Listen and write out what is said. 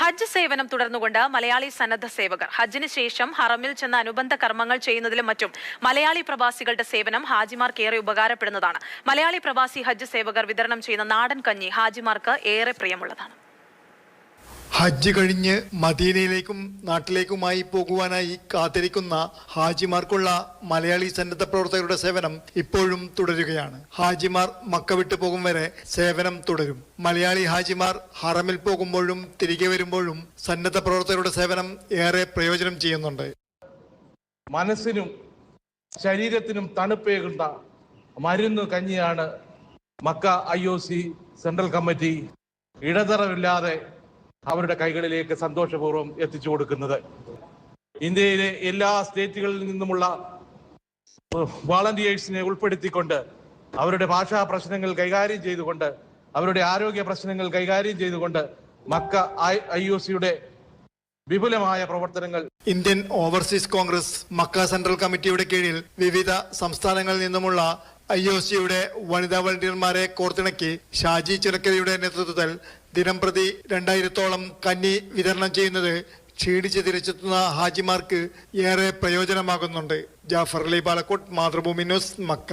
ഹജ്ജ് സേവനം തുടർന്നുകൊണ്ട് മലയാളി സന്നദ്ധ സേവകർ. ഹജ്ജിന് ശേഷം ഹറമിൽ ചെന്ന അനുബന്ധ കർമ്മങ്ങൾ ചെയ്യുന്നതിലും മറ്റും മലയാളി പ്രവാസികളുടെ സേവനം ഹാജിമാർക്ക് ഏറെ ഉപകാരപ്പെടുന്നതാണ്. മലയാളി പ്രവാസി ഹജ്ജ് സേവകർ വിതരണം ചെയ്യുന്ന നാടൻ കഞ്ഞി ഹാജിമാർക്ക് ഏറെ പ്രിയമുള്ളതാണ്. ഹജ്ജ് കഴിഞ്ഞ് മദീനയിലേക്കും നാട്ടിലേക്കുമായി പോകുവാനായി കാത്തിരിക്കുന്ന ഹാജിമാർക്കുള്ള മലയാളി സന്നദ്ധ പ്രവർത്തകരുടെ സേവനം ഇപ്പോഴും തുടരുകയാണ്. ഹാജിമാർ മക്ക വിട്ടു പോകും വരെ സേവനം തുടരും. മലയാളി ഹാജിമാർ ഹറമിൽ പോകുമ്പോഴും തിരികെ വരുമ്പോഴും സന്നദ്ധ പ്രവർത്തകരുടെ സേവനം ഏറെ പ്രയോജനം ചെയ്യുന്നുണ്ട്. മനസ്സിനും ശരീരത്തിനും തണുപ്പേകുന്ന മരുന്ന് കഞ്ഞിയാണ് മക്ക ഐ സെൻട്രൽ കമ്മിറ്റി. ഇടതറവില്ലാതെ അവരുടെ കൈകളിലേക്ക് സന്തോഷപൂർവം എത്തിച്ചു കൊടുക്കുന്നത്. ഇന്ത്യയിലെ എല്ലാ സ്റ്റേറ്റുകളിൽ നിന്നുമുള്ള വാളണ്ടിയേഴ്സിനെ ഉൾപ്പെടുത്തിക്കൊണ്ട് അവരുടെ ഭാഷാ പ്രശ്നങ്ങൾ കൈകാര്യം ചെയ്തുകൊണ്ട് അവരുടെ ആരോഗ്യ പ്രശ്നങ്ങൾ കൈകാര്യം ചെയ്തുകൊണ്ട് മക്ക ഐ ഒ സിയുടെ വിപുലമായ പ്രവർത്തനങ്ങൾ Indian Overseas Congress Makkah central കമ്മിറ്റിയുടെ കീഴിൽ വിവിധ സംസ്ഥാനങ്ങളിൽ നിന്നുമുള്ള ഐ ഒ സിയുടെ വനിതാ വളണ്ടിയർമാരെ കോർത്തിണക്കി ഷാജി ചിറക്കരയുടെ നേതൃത്വത്തിൽ ദിനംപ്രതി രണ്ടായിരത്തോളം കന്നി വിതരണം ചെയ്യുന്നത് ക്ഷീണിച്ച് തിരിച്ചെത്തുന്ന ഹാജിമാർക്ക് ഏറെ പ്രയോജനമാകുന്നുണ്ട്. Jafar Ali Balakkot Mathrubhumi news Makkah.